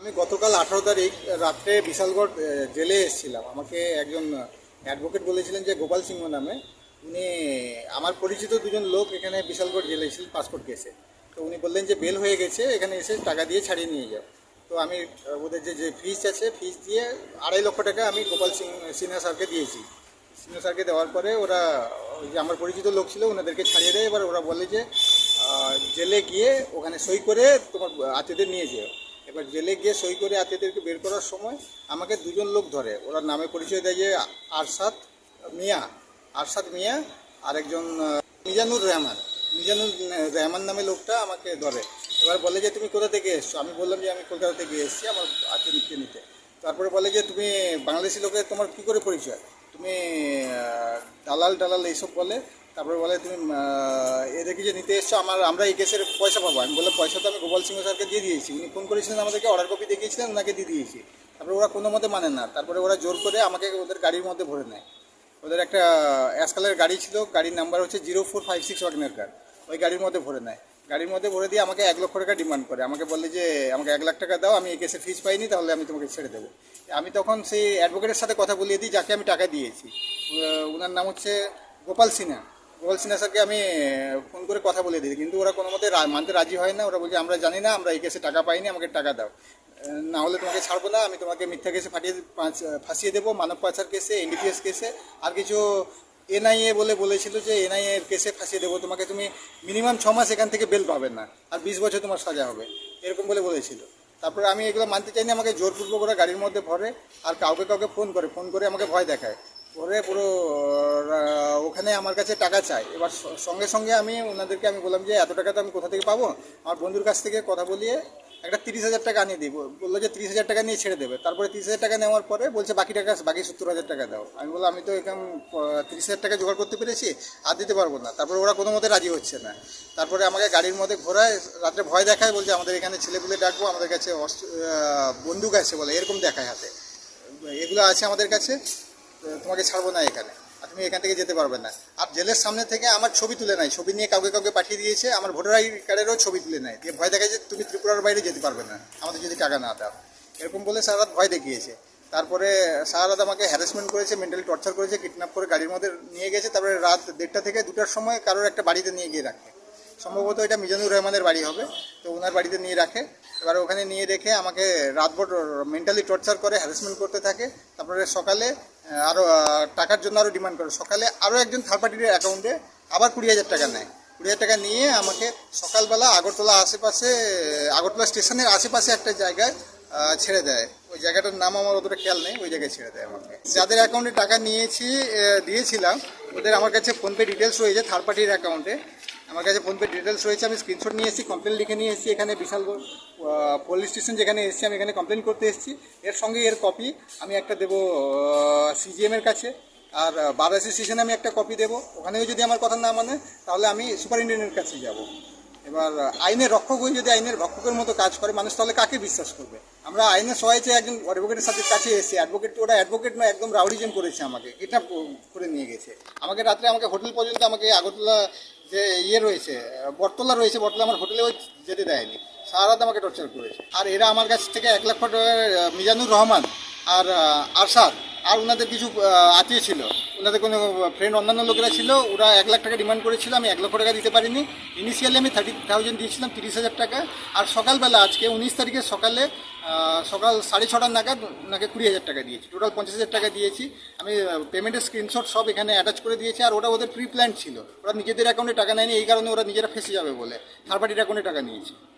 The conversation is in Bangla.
আমি গতকাল আঠারো তারিখ রাত্রে বিশালগড় জেলে এসেছিলাম। আমাকে একজন অ্যাডভোকেট বলেছিলেন যে গোপাল সিংহ নামে। উনি, আমার পরিচিত দুজন লোক এখানে বিশালগড় জেলে এসেছিলেন পাসপোর্ট কেসে। তো উনি বললেন যে বেল হয়ে গেছে, এখানে এসে টাকা দিয়ে ছাড়িয়ে নিয়ে যাও। তো আমি ওদের যে যে ফিস আছে ফিস দিয়ে আড়াই লক্ষ টাকা আমি গোপাল সিং, সিনহা স্যারকে দিয়েছি। সিনহা স্যারকে দেওয়ার পরে ওরা যে আমার পরিচিত লোক ছিল, ওনাদেরকে ছাড়িয়ে দেয়। এবার ওরা বলে যে জেলে গিয়ে ওখানে সই করে তোমার আত্মীয়দের নিয়ে যেও। এবার জেলে গিয়ে সই করে আত্মীয়দেরকে বের করার সময় আমাকে দুজন লোক ধরে। ওরা নামে পরিচয় দেয় যে আরশাদ মিয়া আরশাদ মিয়া আর একজন আহ, মিজানুর রহমান। মিজানুর রহমান নামে লোকটা আমাকে ধরে। এবার বলে যে তুমি কোথা থেকে এসছো? আমি বললাম যে আমি কলকাতা থেকে এসেছি আমার আত্মীয় নিতে। নিতে তারপরে বলে যে তুমি বাংলাদেশি লোকের তোমার কী করে পরিচয়? তুমি দালাল টালাল এইসব বলে তারপরে বলে তুমি আহ, এদেরকে যে নিতে এসছো আমার আমরা এই কেসের পয়সা পাবো। আমি বললাম পয়সা তো আমি গোপাল সিংহ স্যারকে দিয়ে দিয়েছি। উনি ফোন করেছিলেন আমাদেরকে অর্ডার কপি দেখিয়েছিলেন ওনাকে দিয়ে দিয়েছি। তারপরে ওরা কোনো মতে মানে না। তারপরে ওরা জোর করে আমাকে ওদের গাড়ির মধ্যে ভরে নেয়। ওদের একটা অ্যাসকালের গাড়ি ছিল গাড়ির নাম্বার হচ্ছে zero four five six WagonR car ওই গাড়ির মধ্যে ভরে নেয়। গাড়ির মধ্যে ভরে দিয়ে আমাকে এক লক্ষ টাকা ডিমান্ড করে। আমাকে বললে যে আমাকে এক লাখ টাকা দাও আমি এই কেসে ফিস পাইনি তাহলে আমি তোমাকে ছেড়ে দেবো। আমি তখন সেই অ্যাডভোকেটের সাথে কথা বলিয়ে দিই যাকে আমি টাকা দিয়েছি। ওনার নাম হচ্ছে গোপাল সিনহা। গোপাল সিনহা স্যারকে আমি ফোন করে কথা বলে দিই কিন্তু ওরা কোনো মতে মানতে রাজি হয় না। ওরা বলছে, আমরা জানি না, আমরা এই কেসে টাকা পাইনি, আমাকে টাকা দাও। না হলে তোমাকে ছাড়বো না, আমি তোমাকে মিথ্যা কেসে ফাটিয়ে ফাঁসিয়ে দেবো, মানব পাচার কেসে, এনডিপিএস কেসে। আর কিছু এনআইএ বলে বলেছিল যে, এনআইএ কেসে ফাঁসিয়ে দেবো, তোমাকে তুমি মিনিমাম ছ মাস এখান থেকে বেল পাবে না, আর বিশ বছর তোমার সাজা হবে। এরকম বলে বলেছিল। তারপরে আমি এগুলো মানতে চাইনি, আমাকে জোরপূর্বক ওরা গাড়ির মধ্যে ভরে, আর কাউকে কাউকে ফোন করে ফোন করে আমাকে ভয় দেখায়। পরে পুরো ওখানে আমার কাছে টাকা চাই এবার সঙ্গে সঙ্গে আমি ওনাদেরকে আমি বললাম যে, এত টাকা তো আমি কোথা থেকে পাবো? আমার বন্ধুর কাছ থেকে কথা বলিয়ে একটা তিরিশ হাজার টাকা আনিয়ে দিই বলল যে, তিরিশ হাজার টাকা নিয়ে ছেড়ে দেবে। তারপরে তিরিশ হাজার টাকা নেওয়ার পরে বলছে, বাকি টাকা, বাকি সত্তর হাজার টাকা দাও। আমি বললাম, আমি তো এখানে তিরিশ হাজার টাকা জোগাড় করতে পেরেছি, আর দিতে পারব না। তারপরে ওরা কোনো মতে রাজি হচ্ছে না। তারপরে আমাকে গাড়ির মধ্যে ঘোরায়, রাত্রে ভয় দেখায়, বলছে, আমাদের এখানে ছেলেপুলে ডাকবো, আমাদের কাছে বন্দুক আছে বলে। এরকম দেখায় হাতে। এগুলো আছে আমাদের কাছে। তোমাকে ছাড়বো না এখানে। আর তুমি এখান থেকে যেতে পারবে না। আর জেলের সামনে থেকে আমার ছবি তুলে নেয় ছবি নিয়ে কাউকে কাউকে পাঠিয়ে দিয়েছে। আমার ভোটার আইডি কার্ডেরও ছবি তুলে নেয় দিয়ে ভয় দেখায় যে তুমি ত্রিপুরার বাইরে যেতে পারবে না। আমাদের যদি টাকা না দাও। এরকম বলে সারা রাত ভয় দেখিয়েছে। তারপরে সারা রাত আমাকে হ্যারাসমেন্ট করেছে মেন্টালি টর্চার করেছে কিডন্যাপ করে গাড়ির মধ্যে নিয়ে গেছে। তারপরে রাত দেড়টা থেকে দুটার সময় কারোর একটা বাড়িতে নিয়ে গিয়ে রাখে। সম্ভবত এটা মিজানুর রহমানের বাড়ি হবে। তো ওনার বাড়িতে নিয়ে রাখে। এবার ওখানে নিয়ে রেখে আমাকে রাতভর মেন্টালি টর্চার করে হ্যারাসমেন্ট করতে থাকে। তারপরে সকালে আরও টাকার জন্য আরও ডিমান্ড করে। সকালে আরও একজন থার্ড পার্টির অ্যাকাউন্টে আবার কুড়ি হাজার টাকা নেয়। কুড়ি হাজার টাকা নিয়ে আমাকে সকালবেলা আগরতলা আশেপাশে, আগরতলা স্টেশনের আশেপাশে একটা জায়গায় ছেড়ে দেয়। ওই জায়গাটার নাম আমার অতটা খেয়াল নেই, ওই জায়গায় ছেড়ে দেয় আমাকে। যাদের অ্যাকাউন্টে টাকা নিয়েছি দিয়েছিলাম, ওদের আমার কাছে ফোনপে ডিটেলস রয়েছে থার্ড পার্টির অ্যাকাউন্টে আমার কাছে ফোনপে ডিটেলস রয়েছে, আমি স্ক্রিনশট নিয়ে এসেছি কমপ্লেন লিখে নিয়ে এসেছি, এখানে বিশাল পুলিশ স্টেশন যেখানে এসেছি, আমি এখানে কমপ্লেন করতে এসেছি। এর সঙ্গে এর কপি আমি একটা দেবো সিজিএমের কাছে, আর বারাসি স্টেশনে আমি একটা কপি দেবো। ওখানেও যদি আমার কথা না মানে তাহলে আমি সুপারিনটেন্ডেন্টের কাছে যাব। এবার আইনের রক্ষক হয়ে যদি আইনের রক্ষকের মতো কাজ করে, মানুষ তাহলে কাকে বিশ্বাস করবে? আমরা আইনের সহায় চেয়ে একজন অ্যাডভোকেটের সাথে কাছে এসেছি। অ্যাডভোকেট ওরা অ্যাডভোকেট নয়, একদম রাউডিজম করেছে আমাকে। কিডন্যাপ করে নিয়ে গেছে। আমাকে রাত্রে আমাকে হোটেল পর্যন্ত আমাকে আগরতলা যে ইয়ে রয়েছে বটতলা রয়েছে, বটতলা আমার হোটেলেও যেতে দেয়নি। সারা রাত আমাকে টর্চার করেছে। আর এরা আমার কাছ থেকে এক লক্ষ টাকা মিজানুর রহমান আর আরশাদ আর ওনাদের কিছু আত্মীয় ছিল। ওনাদের কোনো ফ্রেন্ড অন্যান্য লোকেরা ছিল, ওরা এক লাখ টাকা ডিমান্ড করেছিল, আমি এক লক্ষ টাকা দিতে পারিনি। ইনিশিয়ালি আমি থার্টি থাউজেন্ড দিয়েছিলাম, তিরিশ হাজার টাকা। আর সকালবেলা আজকে উনিশ তারিখে সকালে সকাল সাড়ে ছটার নাগাদ ওনাকে কুড়ি হাজার টাকা দিয়েছি। টোটাল পঞ্চাশ হাজার টাকা দিয়েছি। আমি পেমেন্টের স্ক্রিনশট সব এখানে অ্যাটাচ করে দিয়েছি, আর ওটা ওদের প্রি প্ল্যান ছিল। ওরা নিজেদের অ্যাকাউন্টে টাকা নেয়নি, এই কারণে ওরা নিজেরা ফেসে যাবে বলে। থার্ড পার্টির অ্যাকাউন্টে টাকা নিয়েছি।